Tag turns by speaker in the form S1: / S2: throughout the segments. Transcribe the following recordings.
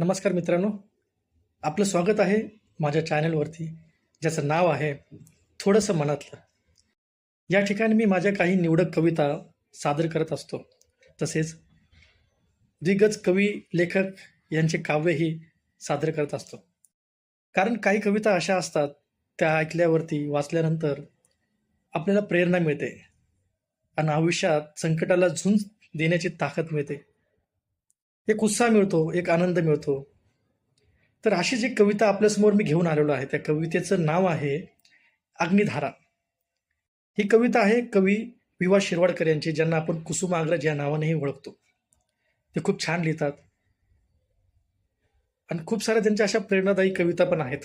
S1: नमस्कार मित्रांनो. आपलं स्वागत आहे माझ्या चॅनलवरती ज्याचं नाव आहे थोडंसं मनातलं. या ठिकाणी मी माझ्या काही निवडक कविता सादर करत असतो. तसेच दिग्गज कवी लेखक यांचे काव्यही सादर करत असतो. कारण काही कविता अशा असतात त्या ऐकल्यावरती वाचल्यानंतर आपल्याला प्रेरणा मिळते. आणि आयुष्यात संकटाला झुंज देण्याची ताकद मिळते. एक उत्साह मिळतो एक आनंद मिळतो. तर अशीच एक कविता आपल्यासमोर मी घेऊन आलेलो आहे त्या कवितेचं नाव आहे अग्निधारा ही कविता आहे कवी विवा शिरवाडकर यांची ज्यांना आपण कुसुमाग्रज या नावानेही ओळखतो. ते खूप छान लिहितात. आणि खूप साऱ्या त्यांच्या अशा प्रेरणादायी कविता पण आहेत.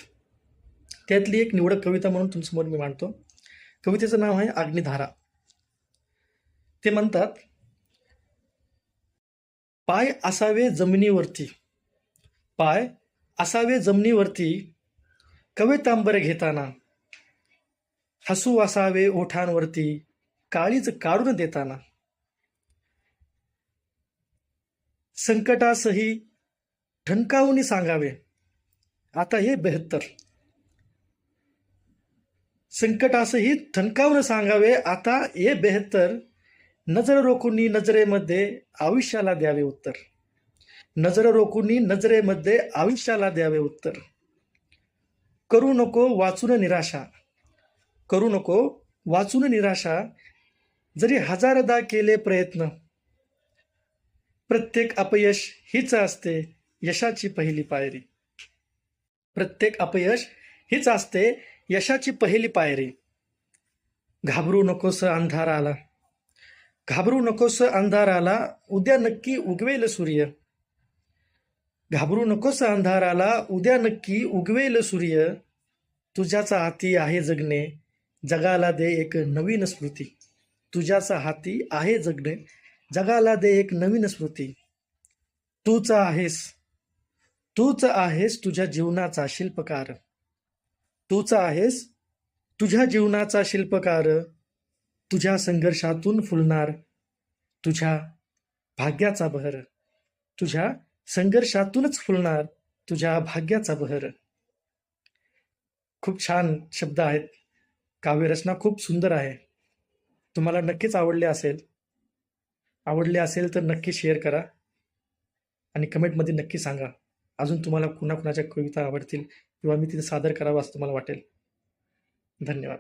S1: त्यातली एक निवडक कविता म्हणून तुमसमोर मी मांडतो. कवितेचं नाव आहे अग्निधारा ते म्हणतात पाय असावे जमिनीवरती. पाय असावे जमिनीवरती. कवितांबर घेताना. हसू असावे ओठांवरती. काळीच काढून देताना. संकटासही ठणकावून सांगावे. आता हे बेहत्तर. संकटासही ठणकावून सांगावे. आता हे बेहत्तर. नजर रोखूनी नजरेमध्ये आयुष्याला द्यावे उत्तर. नजर रोखूनी नजरेमध्ये आयुष्याला द्यावे उत्तर. करू नको वाचून निराशा. करू नको वाचून निराशा. जरी हजारदा केले प्रयत्न प्रत्येक अपयश हीच असते यशाची पहिली पायरी. प्रत्येक अपयश हीच असते यशाची पहिली पायरी. घाबरू नकोस अंधार आला घाबरू नकोस अंधाराला. उद्या नक्की उगवेल सूर्य. घाबरू नकोस अंधाराला. उद्या नक्की उगवेल सूर्य. तुझ्याचा हाती आहे जगणे. जगाला दे एक नवीन स्मृती. तुझ्याचा हाती आहे जगणे. जगाला दे एक नवीन स्मृती. तूच आहेस. तूच आहेस तुझ्या जीवनाचा शिल्पकार. तूच आहेस तुझ्या जीवनाचा शिल्पकार. तुझ्या संघर्षातून फुलणार. तुझ्या भाग्याचा बहर. तुझ्या संघर्षातूनच फुलणार. तुझ्या भाग्याचा बहर. खूप छान शब्द आहेत. काव्यरचना खूप सुंदर आहे. तुम्हाला नक्कीच आवडले असेल. आवडले असेल तर नक्की शेअर करा. आणि कमेंटमध्ये नक्की सांगा. अजून तुम्हाला कुणाकुणाच्या कविता आवडतील किंवा मी तिथे सादर करावं असं तुम्हाला वाटेल. धन्यवाद.